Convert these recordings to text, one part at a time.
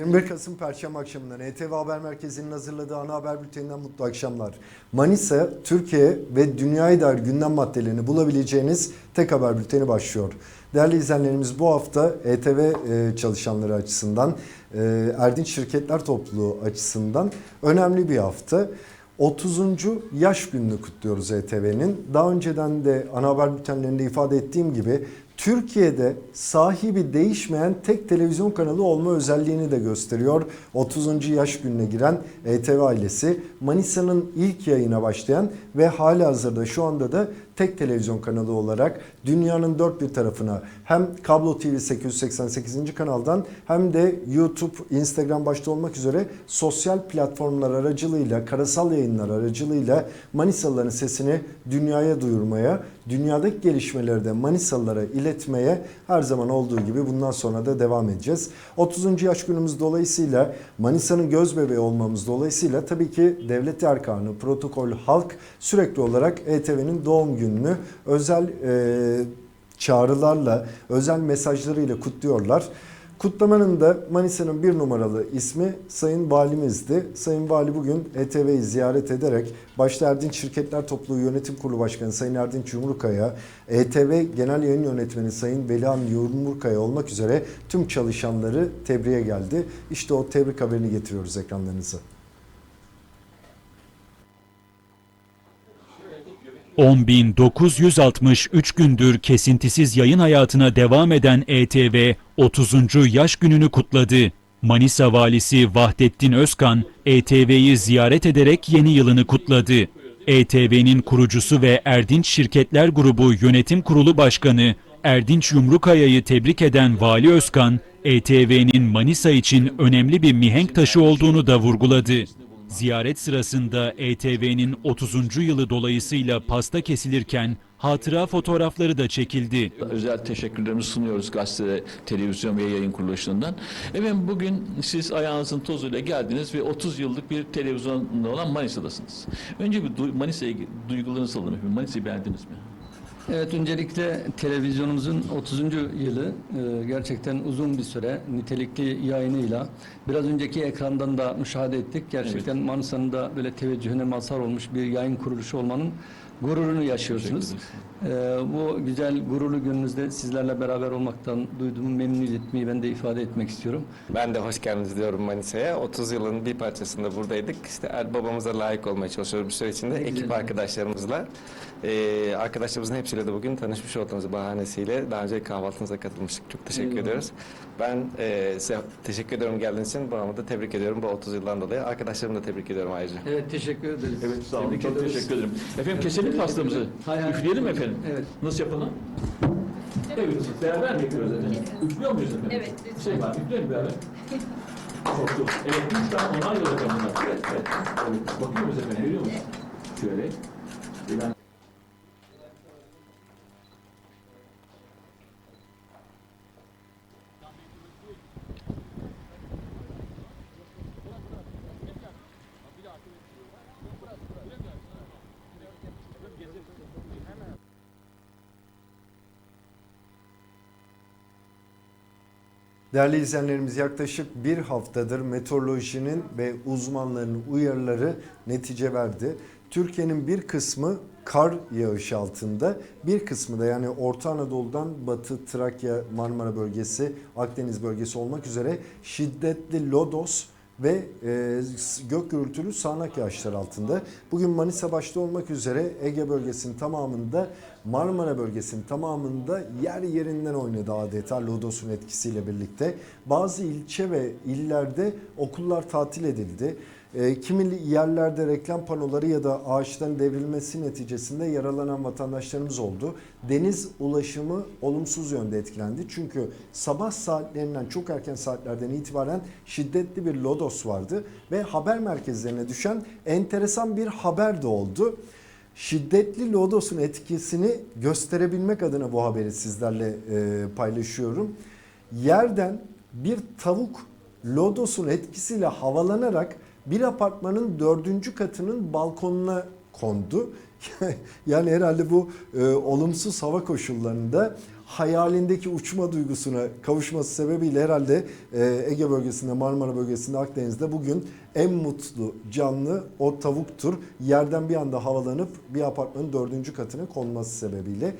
21 Kasım Perşembe akşamından ETV Haber Merkezi'nin hazırladığı ana haber bülteninden mutlu akşamlar. Manisa, Türkiye ve dünyaya dair gündem maddelerini bulabileceğiniz tek haber bülteni başlıyor. Değerli izleyenlerimiz bu hafta ETV e, çalışanları açısından, e, Erdinç Şirketler Topluluğu açısından önemli bir hafta. 30. yaş gününü kutluyoruz ETV'nin. Daha önceden de ana haber bültenlerinde ifade ettiğim gibi Türkiye'de sahibi değişmeyen tek televizyon kanalı olma özelliğini de gösteriyor. 30. yaş gününe giren ETV ailesi Manisa'nın ilk yayına başlayan ve hala hazırda şu anda da tek televizyon kanalı olarak dünyanın dört bir tarafına hem Kablo TV 888. kanaldan hem de YouTube, Instagram başta olmak üzere sosyal platformlar aracılığıyla, karasal yayınlar aracılığıyla Manisalıların sesini dünyaya duyurmaya, dünyadaki gelişmeleri de Manisalılara iletmeye her zaman olduğu gibi bundan sonra da devam edeceğiz. 30. yaş günümüz dolayısıyla Manisa'nın göz bebeği olmamız dolayısıyla tabii ki devlet erkanı, protokol, halk sürekli olarak ETV'nin doğum gününü özel e, çağrılarla, özel mesajlarıyla kutluyorlar. Kutlamanın da Manisa'nın bir numaralı ismi Sayın Valimizdi. Sayın Vali bugün ETV'yi ziyaret ederek başta Erdinç Şirketler Topluluğu Yönetim Kurulu Başkanı Sayın Erdinç Yumrukaya, ETV Genel Yayın Yönetmeni Sayın Velihan Yumrukaya olmak üzere tüm çalışanları tebriğe geldi. İşte o tebrik haberini getiriyoruz ekranlarınıza. 10.963 gündür kesintisiz yayın hayatına devam eden ETV 30. yaş gününü kutladı. Manisa valisi Vahdettin Özkan ETV'yi ziyaret ederek yeni yılını kutladı. ETV'nin kurucusu ve Erdinç Şirketler Grubu Yönetim Kurulu Başkanı Erdinç Yumrukaya'yı tebrik eden Vali Özkan, ETV'nin Manisa için önemli bir mihenk taşı olduğunu da vurguladı. Ziyaret sırasında ETV'nin 30. yılı dolayısıyla pasta kesilirken hatıra fotoğrafları da çekildi. özel teşekkürlerimizi sunuyoruz gazete, televizyon ve yayın kuruluşundan. Efendim bugün siz ayağınızın tozuyla geldiniz ve 30 yıllık bir televizyonda olan Manisa'dasınız. Önce bir Manisa'ya duygularınızı alalım efendim. Manisa'yı beğendiniz mi? Evet öncelikle televizyonumuzun 30. yılı e, gerçekten uzun bir süre nitelikli yayınıyla biraz önceki ekrandan da müşahede ettik. Gerçekten Manisa'nın da böyle teveccühüne mazhar olmuş bir yayın kuruluşu olmanın gururunu yaşıyorsunuz. E, bu güzel gururlu gününüzde sizlerle beraber olmaktan duyduğum memnuniyetimi ben de ifade etmek istiyorum. Ben de hoş geldiniz diyorum Manisa'ya. 30 yılın bir parçasında buradaydık. İşte er babamıza layık olmaya çalışıyoruz bir süre içinde. Ne Ekip güzel. arkadaşlarımızla. Ee, arkadaşlarımızın hepsiyle de bugün tanışmış olduğumuz bahanesiyle daha önce kahvaltınıza katılmıştık. Çok teşekkür Eyvallah. ediyoruz. Ben e, size teşekkür ediyorum geldiğiniz için. Babamı da tebrik ediyorum bu 30 yıldan dolayı. Arkadaşlarımı da tebrik ediyorum ayrıca. Evet teşekkür ederiz. Evet sağ olun. Tebrik Çok ediyoruz. teşekkür ederim. Efendim keselim pastamızı. Hay hay. Üfleyelim mi? Evet. Nasıl yapalım? Evet, beraber mi yapıyoruz efendim? Üflüyor muyuz efendim? Evet, lütfen. Şey var, üfleyelim beraber. Çok çok. Evet, üç tane onay yolu efendim bunlar. Evet, evet. evet. Bakıyor muyuz efendim, görüyor musunuz? Şöyle. Ben... Değerli izleyenlerimiz yaklaşık bir haftadır meteorolojinin ve uzmanların uyarıları netice verdi. Türkiye'nin bir kısmı kar yağışı altında, bir kısmı da yani Orta Anadolu'dan Batı Trakya, Marmara bölgesi, Akdeniz bölgesi olmak üzere şiddetli lodos ve e, gök gürültülü sağanak yağışlar altında. Bugün Manisa başta olmak üzere Ege bölgesinin tamamında Marmara bölgesinin tamamında yer yerinden oynadı adeta lodosun etkisiyle birlikte. Bazı ilçe ve illerde okullar tatil edildi. E, kimi yerlerde reklam panoları ya da ağaçların devrilmesi neticesinde yaralanan vatandaşlarımız oldu. Deniz ulaşımı olumsuz yönde etkilendi. Çünkü sabah saatlerinden çok erken saatlerden itibaren şiddetli bir lodos vardı ve haber merkezlerine düşen enteresan bir haber de oldu. Şiddetli lodosun etkisini gösterebilmek adına bu haberi sizlerle e, paylaşıyorum. Yerden bir tavuk lodosun etkisiyle havalanarak bir apartmanın dördüncü katının balkonuna kondu. yani herhalde bu e, olumsuz hava koşullarında hayalindeki uçma duygusuna kavuşması sebebiyle herhalde e, Ege bölgesinde, Marmara bölgesinde, Akdeniz'de bugün en mutlu canlı o tavuktur. Yerden bir anda havalanıp bir apartmanın dördüncü katına konması sebebiyle.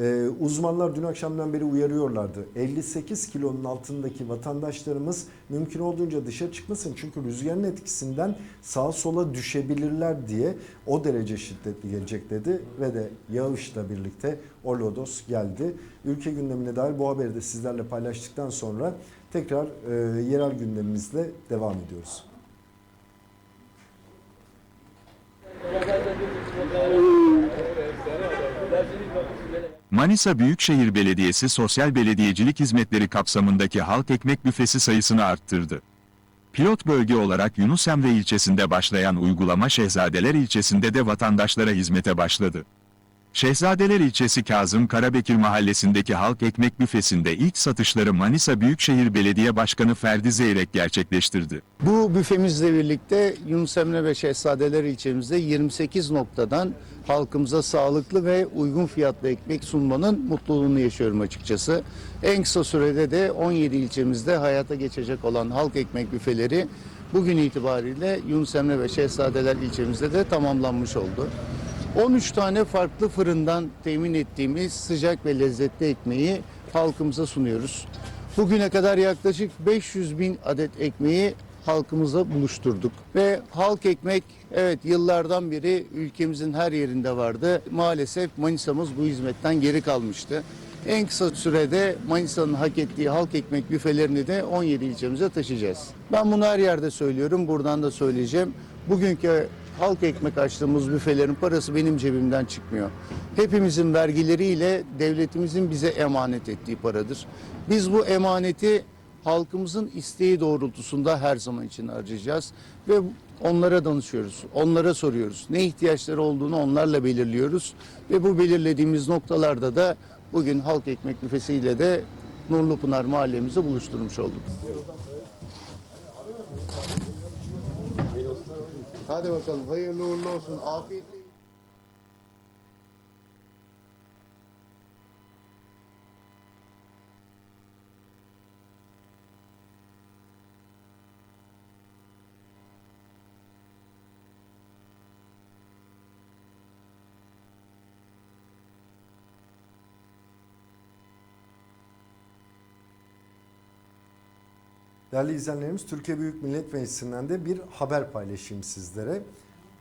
Ee, uzmanlar dün akşamdan beri uyarıyorlardı. 58 kilonun altındaki vatandaşlarımız mümkün olduğunca dışarı çıkmasın. Çünkü rüzgarın etkisinden sağa sola düşebilirler diye o derece şiddetli gelecek dedi. Ve de yağışla birlikte o lodos geldi. Ülke gündemine dair bu haberi de sizlerle paylaştıktan sonra tekrar e, yerel gündemimizle devam ediyoruz. Manisa Büyükşehir Belediyesi sosyal belediyecilik hizmetleri kapsamındaki halk ekmek büfesi sayısını arttırdı. Pilot bölge olarak Yunus Emre ilçesinde başlayan uygulama Şehzadeler ilçesinde de vatandaşlara hizmete başladı. Şehzadeler ilçesi Kazım Karabekir mahallesindeki halk ekmek büfesinde ilk satışları Manisa Büyükşehir Belediye Başkanı Ferdi Zeyrek gerçekleştirdi. Bu büfemizle birlikte Yunus Emre ve Şehzadeler ilçemizde 28 noktadan halkımıza sağlıklı ve uygun fiyatlı ekmek sunmanın mutluluğunu yaşıyorum açıkçası. En kısa sürede de 17 ilçemizde hayata geçecek olan halk ekmek büfeleri bugün itibariyle Yunus Emre ve Şehzadeler ilçemizde de tamamlanmış oldu. 13 tane farklı fırından temin ettiğimiz sıcak ve lezzetli ekmeği halkımıza sunuyoruz. Bugüne kadar yaklaşık 500 bin adet ekmeği halkımıza buluşturduk. Ve halk ekmek evet yıllardan beri ülkemizin her yerinde vardı. Maalesef Manisa'mız bu hizmetten geri kalmıştı. En kısa sürede Manisa'nın hak ettiği halk ekmek büfelerini de 17 ilçemize taşıyacağız. Ben bunu her yerde söylüyorum, buradan da söyleyeceğim. Bugünkü halk ekmek açtığımız büfelerin parası benim cebimden çıkmıyor. Hepimizin vergileriyle devletimizin bize emanet ettiği paradır. Biz bu emaneti halkımızın isteği doğrultusunda her zaman için harcayacağız ve onlara danışıyoruz, onlara soruyoruz. Ne ihtiyaçları olduğunu onlarla belirliyoruz ve bu belirlediğimiz noktalarda da bugün halk ekmek büfesiyle de Nurlupınar mahallemizi buluşturmuş olduk. Hadi bakalım hayırlı uğurlu olsun. Afiyetle Değerli izleyenlerimiz Türkiye Büyük Millet Meclisi'nden de bir haber paylaşayım sizlere.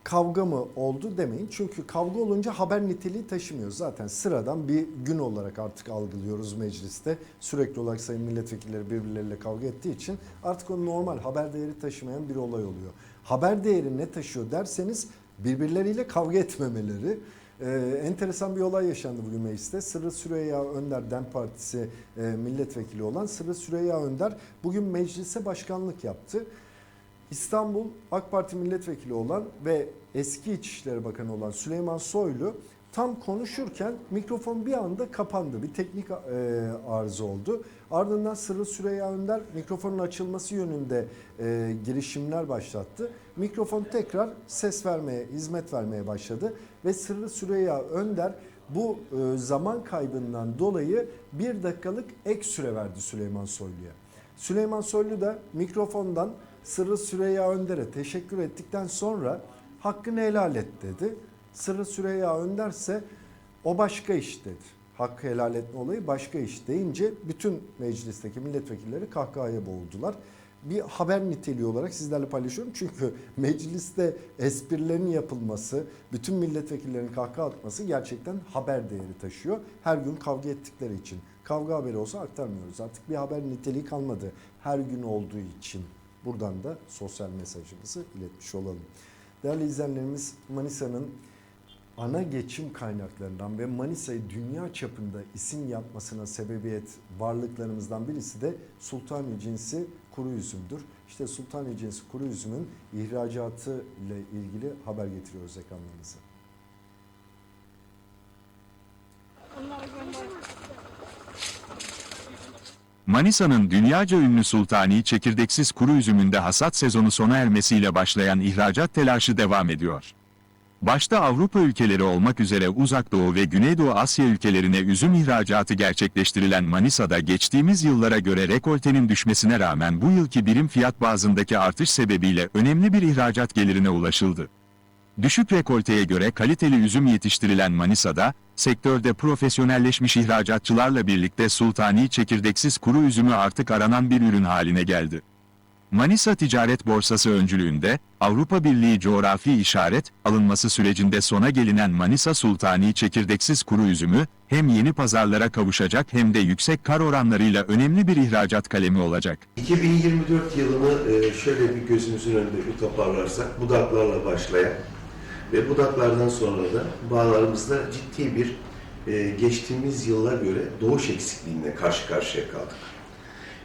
Kavga mı oldu demeyin. Çünkü kavga olunca haber niteliği taşımıyor. Zaten sıradan bir gün olarak artık algılıyoruz mecliste. Sürekli olarak sayın milletvekilleri birbirleriyle kavga ettiği için artık o normal haber değeri taşımayan bir olay oluyor. Haber değeri ne taşıyor derseniz birbirleriyle kavga etmemeleri. Ee, enteresan bir olay yaşandı bugün mecliste. Sırrı Süreyya Önder DEM Partisi e, milletvekili olan Sırrı Süreyya Önder bugün meclise başkanlık yaptı. İstanbul AK Parti milletvekili olan ve eski İçişleri Bakanı olan Süleyman Soylu tam konuşurken mikrofon bir anda kapandı. Bir teknik e, arıza oldu. Ardından Sırrı Süreyya Önder mikrofonun açılması yönünde e, girişimler başlattı. Mikrofon tekrar ses vermeye, hizmet vermeye başladı ve Sırrı Süreyya Önder bu e, zaman kaybından dolayı bir dakikalık ek süre verdi Süleyman Soylu'ya. Süleyman Soylu da mikrofondan Sırrı Süreyya Önder'e teşekkür ettikten sonra hakkını helal et dedi. Sırrı Süreyya Önder ise o başka iş dedi. Hakkı helal etme olayı başka iş deyince bütün meclisteki milletvekilleri kahkahaya boğuldular. Bir haber niteliği olarak sizlerle paylaşıyorum. Çünkü mecliste esprilerin yapılması, bütün milletvekillerinin kahkaha atması gerçekten haber değeri taşıyor. Her gün kavga ettikleri için. Kavga haberi olsa aktarmıyoruz. Artık bir haber niteliği kalmadı. Her gün olduğu için. Buradan da sosyal mesajımızı iletmiş olalım. Değerli izleyenlerimiz Manisa'nın ana geçim kaynaklarından ve Manisa'yı dünya çapında isim yapmasına sebebiyet varlıklarımızdan birisi de Sultani cinsi kuru üzümdür. İşte Sultani cinsi kuru üzümün ihracatı ile ilgili haber getiriyoruz ekranlarınıza. Manisa'nın dünyaca ünlü sultani çekirdeksiz kuru üzümünde hasat sezonu sona ermesiyle başlayan ihracat telaşı devam ediyor. Başta Avrupa ülkeleri olmak üzere Uzak Doğu ve Güneydoğu Asya ülkelerine üzüm ihracatı gerçekleştirilen Manisa'da geçtiğimiz yıllara göre rekoltenin düşmesine rağmen bu yılki birim fiyat bazındaki artış sebebiyle önemli bir ihracat gelirine ulaşıldı. Düşük rekolteye göre kaliteli üzüm yetiştirilen Manisa'da, sektörde profesyonelleşmiş ihracatçılarla birlikte sultani çekirdeksiz kuru üzümü artık aranan bir ürün haline geldi. Manisa Ticaret Borsası öncülüğünde, Avrupa Birliği coğrafi işaret alınması sürecinde sona gelinen Manisa Sultani çekirdeksiz kuru üzümü, hem yeni pazarlara kavuşacak hem de yüksek kar oranlarıyla önemli bir ihracat kalemi olacak. 2024 yılını e, şöyle bir gözümüzün önünde bir toparlarsak budaklarla başlayan ve budaklardan sonra da bağlarımızda ciddi bir e, geçtiğimiz yıla göre doğuş eksikliğine karşı karşıya kaldık.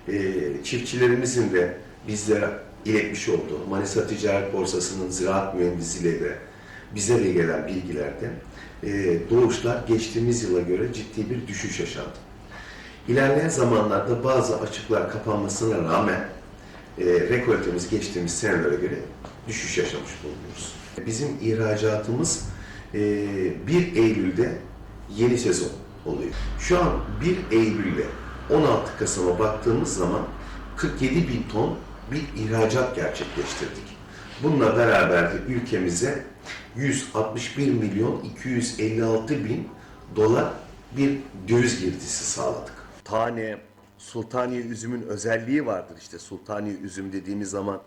E, Çiftçilerimizin de bizlere iletmiş olduğu Manisa Ticaret Borsası'nın ziraat mühendisiyle de bize de gelen bilgilerde e, doğuşlar geçtiğimiz yıla göre ciddi bir düşüş yaşandı. İlerleyen zamanlarda bazı açıklar kapanmasına rağmen e, rekoltemiz geçtiğimiz senelere göre düşüş yaşamış bulunuyoruz. Bizim ihracatımız e, 1 Eylül'de yeni sezon oluyor. Şu an 1 Eylül'de 16 Kasım'a baktığımız zaman 47 bin ton bir ihracat gerçekleştirdik. Bununla beraber de ülkemize 161 milyon 256 bin dolar bir döviz girdisi sağladık. Tane, sultaniye üzümün özelliği vardır işte sultaniye üzüm dediğimiz zaman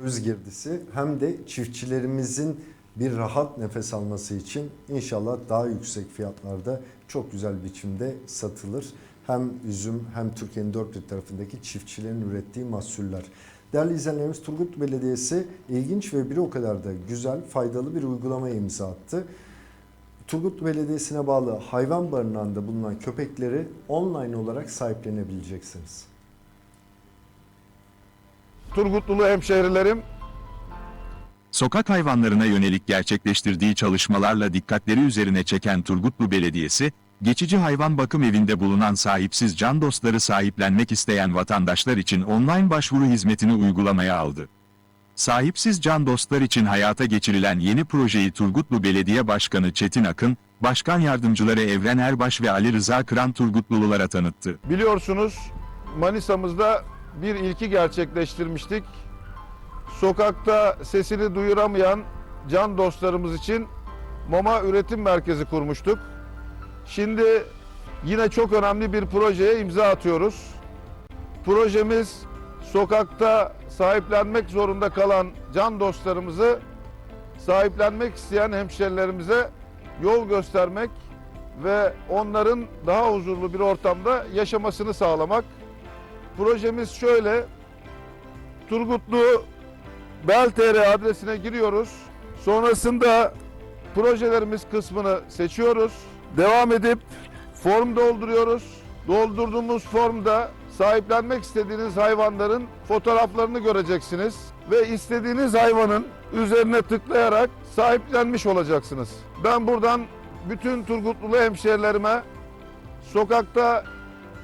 döviz girdisi hem de çiftçilerimizin bir rahat nefes alması için inşallah daha yüksek fiyatlarda çok güzel biçimde satılır. Hem üzüm hem Türkiye'nin dört bir tarafındaki çiftçilerin ürettiği mahsuller. Değerli izleyenlerimiz Turgut Belediyesi ilginç ve bir o kadar da güzel, faydalı bir uygulama imza attı. Turgut Belediyesi'ne bağlı hayvan barınağında bulunan köpekleri online olarak sahiplenebileceksiniz. Turgutlulu hemşehrilerim Sokak hayvanlarına yönelik gerçekleştirdiği çalışmalarla dikkatleri üzerine çeken Turgutlu Belediyesi, geçici hayvan bakım evinde bulunan sahipsiz can dostları sahiplenmek isteyen vatandaşlar için online başvuru hizmetini uygulamaya aldı. Sahipsiz can dostlar için hayata geçirilen yeni projeyi Turgutlu Belediye Başkanı Çetin Akın, Başkan Yardımcıları Evren Erbaş ve Ali Rıza Kıran Turgutlululara tanıttı. biliyorsunuz Manisa'mızda bir ilki gerçekleştirmiştik. Sokakta sesini duyuramayan can dostlarımız için mama üretim merkezi kurmuştuk. Şimdi yine çok önemli bir projeye imza atıyoruz. Projemiz sokakta sahiplenmek zorunda kalan can dostlarımızı sahiplenmek isteyen hemşerilerimize yol göstermek ve onların daha huzurlu bir ortamda yaşamasını sağlamak. Projemiz şöyle, Turgutlu Bel.tr adresine giriyoruz. Sonrasında projelerimiz kısmını seçiyoruz. Devam edip form dolduruyoruz. Doldurduğumuz formda sahiplenmek istediğiniz hayvanların fotoğraflarını göreceksiniz ve istediğiniz hayvanın üzerine tıklayarak sahiplenmiş olacaksınız. Ben buradan bütün Turgutlulu hemşehrilerime sokakta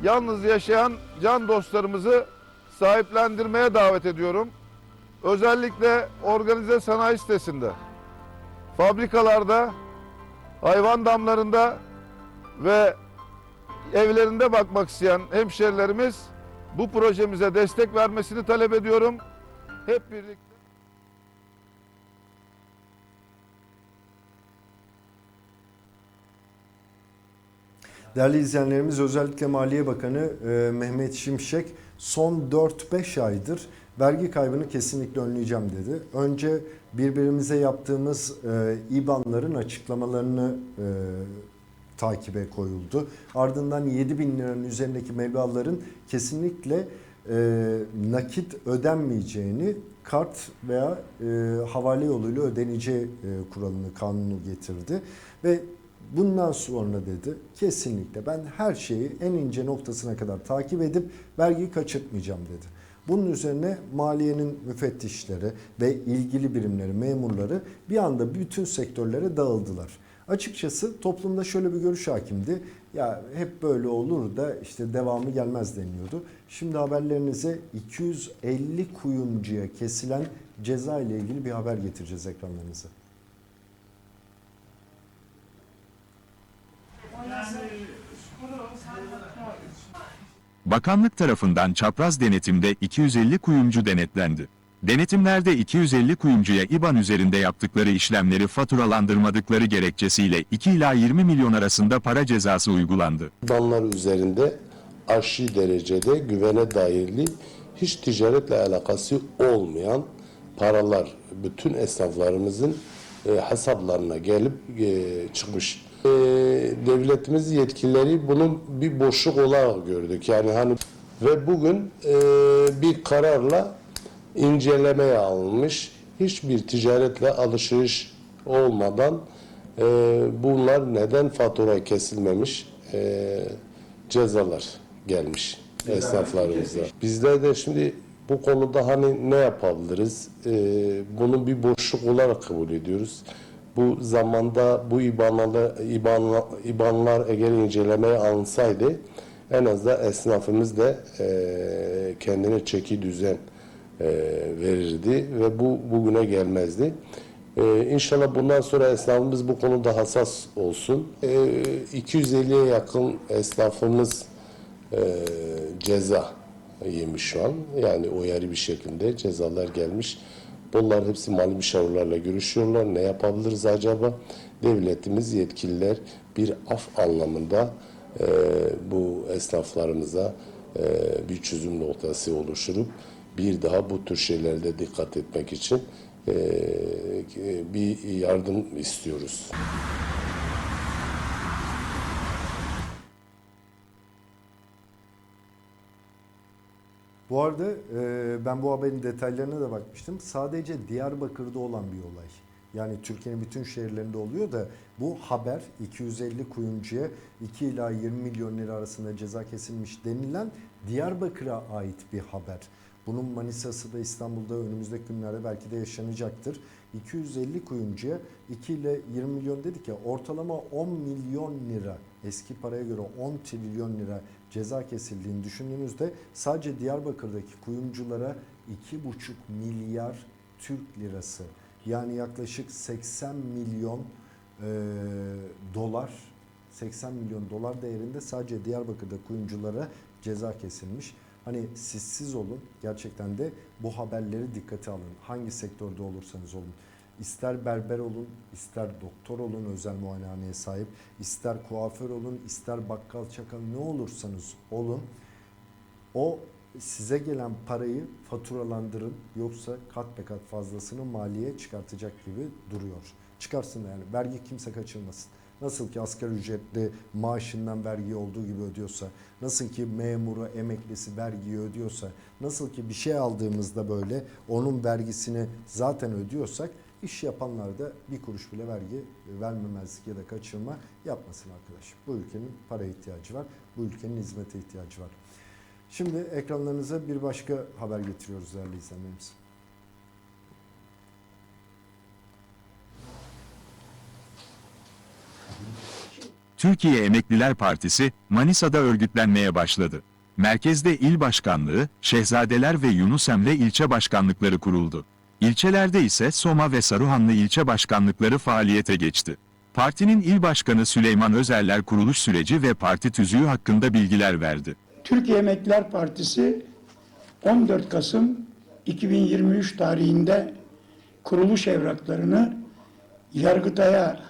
yalnız yaşayan can dostlarımızı sahiplendirmeye davet ediyorum. Özellikle organize sanayi sitesinde, fabrikalarda, hayvan damlarında ve evlerinde bakmak isteyen hemşerilerimiz bu projemize destek vermesini talep ediyorum. Hep birlikte Değerli izleyenlerimiz özellikle Maliye Bakanı e, Mehmet Şimşek son 4-5 aydır vergi kaybını kesinlikle önleyeceğim dedi. Önce birbirimize yaptığımız e, İBAN'ların açıklamalarını e, takibe koyuldu. Ardından 7 bin liranın üzerindeki meblağların kesinlikle e, nakit ödenmeyeceğini kart veya e, havale yoluyla ödeneceği e, kuralını, kanunu getirdi. Ve bundan sonra dedi kesinlikle ben her şeyi en ince noktasına kadar takip edip vergiyi kaçırtmayacağım dedi. Bunun üzerine maliyenin müfettişleri ve ilgili birimleri, memurları bir anda bütün sektörlere dağıldılar. Açıkçası toplumda şöyle bir görüş hakimdi. Ya hep böyle olur da işte devamı gelmez deniliyordu. Şimdi haberlerinize 250 kuyumcuya kesilen ceza ile ilgili bir haber getireceğiz ekranlarınıza. Bakanlık tarafından çapraz denetimde 250 kuyumcu denetlendi. Denetimlerde 250 kuyumcuya IBAN üzerinde yaptıkları işlemleri faturalandırmadıkları gerekçesiyle 2 ila 20 milyon arasında para cezası uygulandı. danlar üzerinde aşırı derecede güvene dairli hiç ticaretle alakası olmayan paralar bütün esnaflarımızın e, hesaplarına gelip e, çıkmış. E, devletimiz yetkilileri bunun bir boşluk olarak gördük. Yani hani ve bugün e, bir kararla incelemeye alınmış. Hiçbir ticaretle alışveriş olmadan e, bunlar neden fatura kesilmemiş e, cezalar gelmiş esnaflarımıza. Bizler de şimdi bu konuda hani ne yapabiliriz? E, bunu bir boşluk olarak kabul ediyoruz. Bu zamanda bu ibanlar, ibanlar, ibanlar eğer incelemeye alınsaydı en azından esnafımız da e, kendine çeki düzen e, verirdi ve bu bugüne gelmezdi. E, inşallah bundan sonra esnafımız bu konuda hassas olsun. E, 250'ye yakın esnafımız e, ceza yemiş şu an. Yani uyarı bir şekilde cezalar gelmiş. Bunlar hepsi mali müşavirlerle görüşüyorlar. Ne yapabiliriz acaba? Devletimiz yetkililer bir af anlamında e, bu esnaflarımıza e, bir çözüm noktası oluşturup bir daha bu tür şeylerde dikkat etmek için e, bir yardım istiyoruz. Bu arada e, ben bu haberin detaylarına da bakmıştım. Sadece Diyarbakır'da olan bir olay. Yani Türkiye'nin bütün şehirlerinde oluyor da bu haber 250 kuyumcuya 2 ila 20 milyon lira arasında ceza kesilmiş denilen Diyarbakır'a ait bir haber. Bunun Manisa'sı da İstanbul'da önümüzdeki günlerde belki de yaşanacaktır. 250 kuyumcuya 2 ile 20 milyon dedik ya ortalama 10 milyon lira eski paraya göre 10 trilyon lira ceza kesildiğini düşündüğünüzde sadece Diyarbakır'daki kuyumculara 2,5 milyar Türk lirası yani yaklaşık 80 milyon e, dolar 80 milyon dolar değerinde sadece Diyarbakır'da kuyumculara ceza kesilmiş. Hani sizsiz olun gerçekten de bu haberleri dikkate alın. Hangi sektörde olursanız olun. İster berber olun, ister doktor olun özel muayenehaneye sahip, ister kuaför olun, ister bakkal çakal ne olursanız olun. O size gelen parayı faturalandırın yoksa kat be kat fazlasını maliye çıkartacak gibi duruyor. Çıkarsın yani vergi kimse kaçırmasın. Nasıl ki asgari ücretli maaşından vergi olduğu gibi ödüyorsa, nasıl ki memuru, emeklisi vergiyi ödüyorsa, nasıl ki bir şey aldığımızda böyle onun vergisini zaten ödüyorsak iş yapanlar da bir kuruş bile vergi vermemezlik ya da kaçırma yapmasın arkadaş. Bu ülkenin para ihtiyacı var, bu ülkenin hizmete ihtiyacı var. Şimdi ekranlarınıza bir başka haber getiriyoruz değerli izleyenlerimiz. Türkiye Emekliler Partisi Manisa'da örgütlenmeye başladı. Merkezde il başkanlığı, Şehzadeler ve Yunus Emre ilçe başkanlıkları kuruldu. İlçelerde ise Soma ve Saruhanlı ilçe başkanlıkları faaliyete geçti. Partinin il başkanı Süleyman Özerler kuruluş süreci ve parti tüzüğü hakkında bilgiler verdi. Türkiye Emekliler Partisi 14 Kasım 2023 tarihinde kuruluş evraklarını Yargıtay'a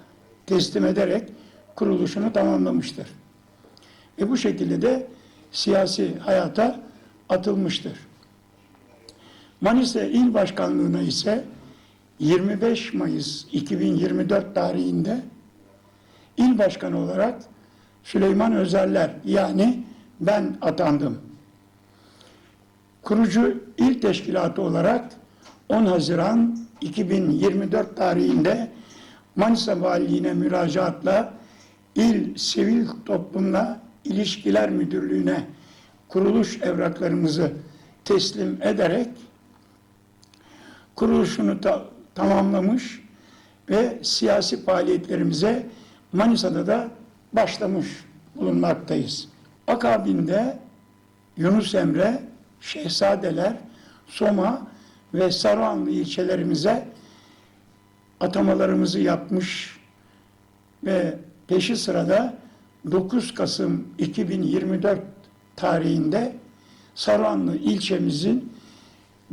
teslim ederek kuruluşunu tamamlamıştır. Ve bu şekilde de siyasi hayata atılmıştır. Manisa İl Başkanlığı'na ise 25 Mayıs 2024 tarihinde il başkanı olarak Süleyman Özerler yani ben atandım. Kurucu il teşkilatı olarak 10 Haziran 2024 tarihinde Manisa Valiliğine müracaatla İl Sivil Toplumla İlişkiler Müdürlüğü'ne kuruluş evraklarımızı teslim ederek kuruluşunu ta- tamamlamış ve siyasi faaliyetlerimize Manisa'da da başlamış bulunmaktayız. Akabinde Yunus Emre, Şehzadeler, Soma ve Saruhanlı ilçelerimize atamalarımızı yapmış ve peşi sırada 9 Kasım 2024 tarihinde Saruhanlı ilçemizin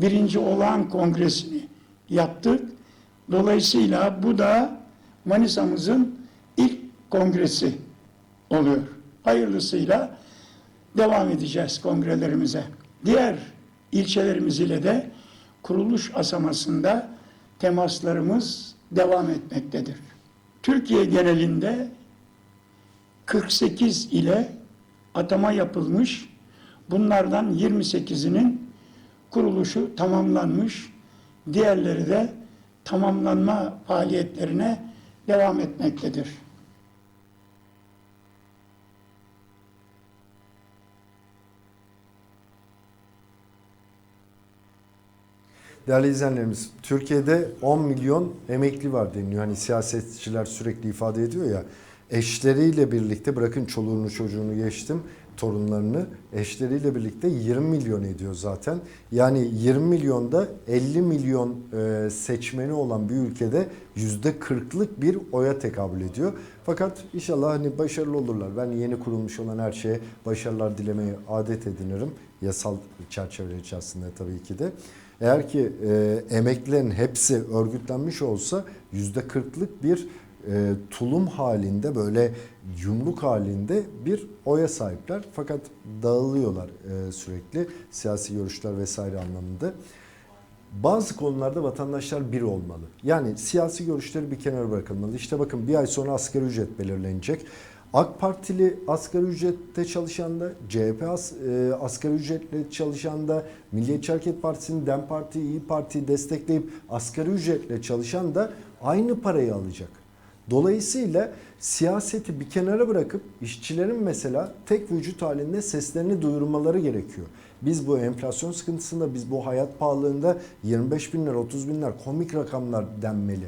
birinci olağan kongresini yaptık. Dolayısıyla bu da Manisa'mızın ilk kongresi oluyor. Hayırlısıyla devam edeceğiz kongrelerimize. Diğer ilçelerimiz ile de kuruluş aşamasında temaslarımız devam etmektedir. Türkiye genelinde 48 ile atama yapılmış. Bunlardan 28'inin kuruluşu tamamlanmış. Diğerleri de tamamlanma faaliyetlerine devam etmektedir. Değerli izleyenlerimiz, Türkiye'de 10 milyon emekli var deniliyor. Hani siyasetçiler sürekli ifade ediyor ya. Eşleriyle birlikte bırakın çoluğunu çocuğunu geçtim torunlarını eşleriyle birlikte 20 milyon ediyor zaten. Yani 20 milyonda 50 milyon e, seçmeni olan bir ülkede %40'lık bir oya tekabül ediyor. Fakat inşallah hani başarılı olurlar. Ben yeni kurulmuş olan her şeye başarılar dilemeyi adet edinirim. Yasal çerçeve içerisinde tabii ki de. Eğer ki e, emeklilerin hepsi örgütlenmiş olsa %40'lık bir e, tulum halinde böyle yumruk halinde bir oya sahipler. Fakat dağılıyorlar e, sürekli siyasi görüşler vesaire anlamında. Bazı konularda vatandaşlar bir olmalı. Yani siyasi görüşleri bir kenara bırakılmalı. İşte bakın bir ay sonra asgari ücret belirlenecek. AK Partili asgari ücrette çalışan da, CHP as, e, asgari ücretle çalışan da, Milliyetçi Hareket Partisi'nin DEM Parti, İyi Parti'yi destekleyip asgari ücretle çalışan da aynı parayı alacak. Dolayısıyla siyaseti bir kenara bırakıp işçilerin mesela tek vücut halinde seslerini duyurmaları gerekiyor. Biz bu enflasyon sıkıntısında, biz bu hayat pahalılığında 25 binler, 30 binler komik rakamlar denmeli.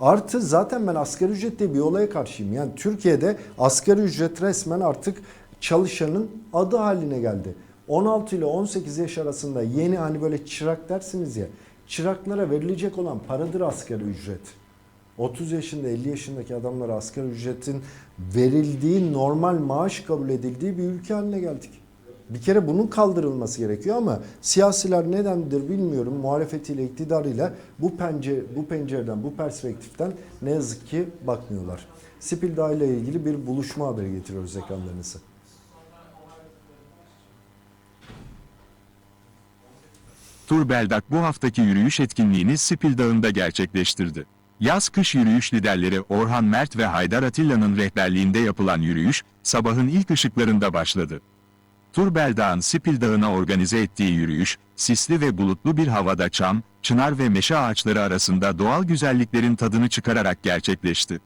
Artı zaten ben asgari ücret diye bir olaya karşıyım. Yani Türkiye'de asgari ücret resmen artık çalışanın adı haline geldi. 16 ile 18 yaş arasında yeni hani böyle çırak dersiniz ya çıraklara verilecek olan paradır asgari ücret. 30 yaşında 50 yaşındaki adamlara asgari ücretin verildiği normal maaş kabul edildiği bir ülke haline geldik. Bir kere bunun kaldırılması gerekiyor ama siyasiler nedendir bilmiyorum muhalefetiyle iktidarıyla bu pencere, bu pencereden bu perspektiften ne yazık ki bakmıyorlar. Spilda ile ilgili bir buluşma haberi getiriyoruz ekranlarınıza. Tur Beldak bu haftaki yürüyüş etkinliğini Spil Dağı'nda gerçekleştirdi. Yaz-kış yürüyüş liderleri Orhan Mert ve Haydar Atilla'nın rehberliğinde yapılan yürüyüş, sabahın ilk ışıklarında başladı. Tur Beldağ'ın Spil Dağı'na organize ettiği yürüyüş, sisli ve bulutlu bir havada çam, çınar ve meşe ağaçları arasında doğal güzelliklerin tadını çıkararak gerçekleşti.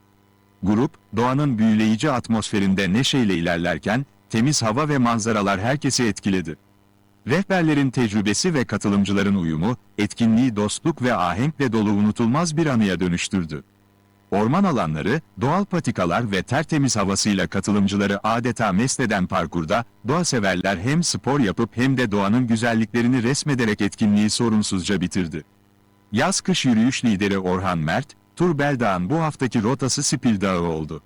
Grup, doğanın büyüleyici atmosferinde neşeyle ilerlerken, temiz hava ve manzaralar herkesi etkiledi. Rehberlerin tecrübesi ve katılımcıların uyumu, etkinliği dostluk ve ahenkle dolu unutulmaz bir anıya dönüştürdü. Orman alanları, doğal patikalar ve tertemiz havasıyla katılımcıları adeta mest eden parkurda, doğa severler hem spor yapıp hem de doğanın güzelliklerini resmederek etkinliği sorunsuzca bitirdi. Yaz-kış yürüyüş lideri Orhan Mert, Tur Beldağ'ın bu haftaki rotası Spil Dağı oldu.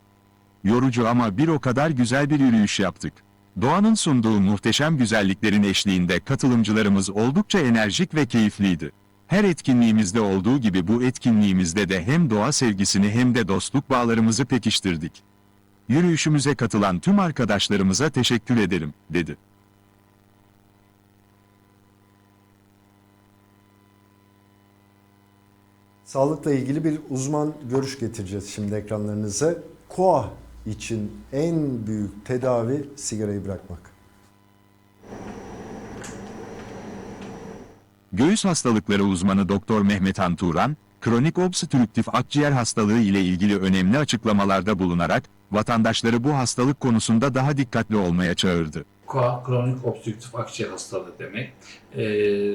Yorucu ama bir o kadar güzel bir yürüyüş yaptık. Doğanın sunduğu muhteşem güzelliklerin eşliğinde katılımcılarımız oldukça enerjik ve keyifliydi. Her etkinliğimizde olduğu gibi bu etkinliğimizde de hem doğa sevgisini hem de dostluk bağlarımızı pekiştirdik. Yürüyüşümüze katılan tüm arkadaşlarımıza teşekkür ederim, dedi. Sağlıkla ilgili bir uzman görüş getireceğiz şimdi ekranlarınıza. KOAH için en büyük tedavi sigarayı bırakmak. Göğüs hastalıkları uzmanı Doktor Mehmet Han Turan, kronik obstrüktif akciğer hastalığı ile ilgili önemli açıklamalarda bulunarak vatandaşları bu hastalık konusunda daha dikkatli olmaya çağırdı. Kronik obstrüktif akciğer hastalığı demek. Ee,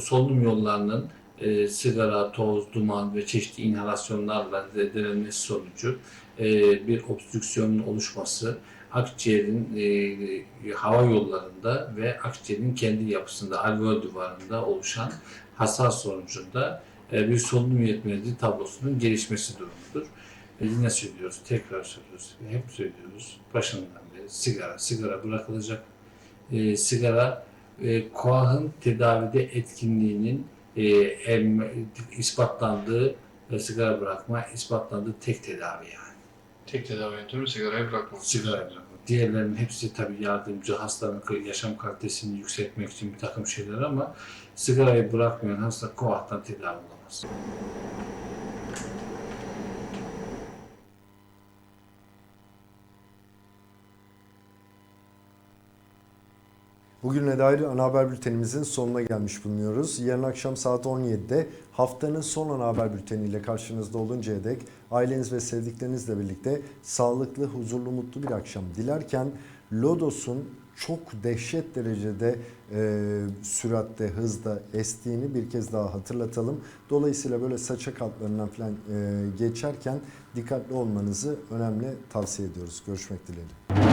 solunum yollarının e, sigara, toz, duman ve çeşitli inhalasyonlarla zedelenmesi sonucu e, bir obstrüksiyonun oluşması akciğerin e, hava yollarında ve akciğerin kendi yapısında alveol duvarında oluşan hasar sonucunda e, bir solunum yetmezliği tablosunun gelişmesi durumudur. E, yine söylüyoruz, tekrar söylüyoruz, hep söylüyoruz başından beri sigara, sigara bırakılacak. E, sigara e, koahın tedavide etkinliğinin e, em, ispatlandığı ve sigara bırakma ispatlandığı tek tedavi yani. Tek tedavi yöntemi sigarayı bırakmak. Sigara bırakma. Diğerlerinin hepsi tabii yardımcı hastanın yaşam kalitesini yükseltmek için bir takım şeyler ama sigarayı bırakmayan hasta koahtan tedavi olamaz. Bugüne dair ana haber bültenimizin sonuna gelmiş bulunuyoruz. Yarın akşam saat 17'de haftanın son ana haber bülteniyle karşınızda oluncaya dek aileniz ve sevdiklerinizle birlikte sağlıklı, huzurlu, mutlu bir akşam dilerken Lodos'un çok dehşet derecede e, süratte, hızda estiğini bir kez daha hatırlatalım. Dolayısıyla böyle saçak altlarından falan e, geçerken dikkatli olmanızı önemli tavsiye ediyoruz. Görüşmek dileğiyle.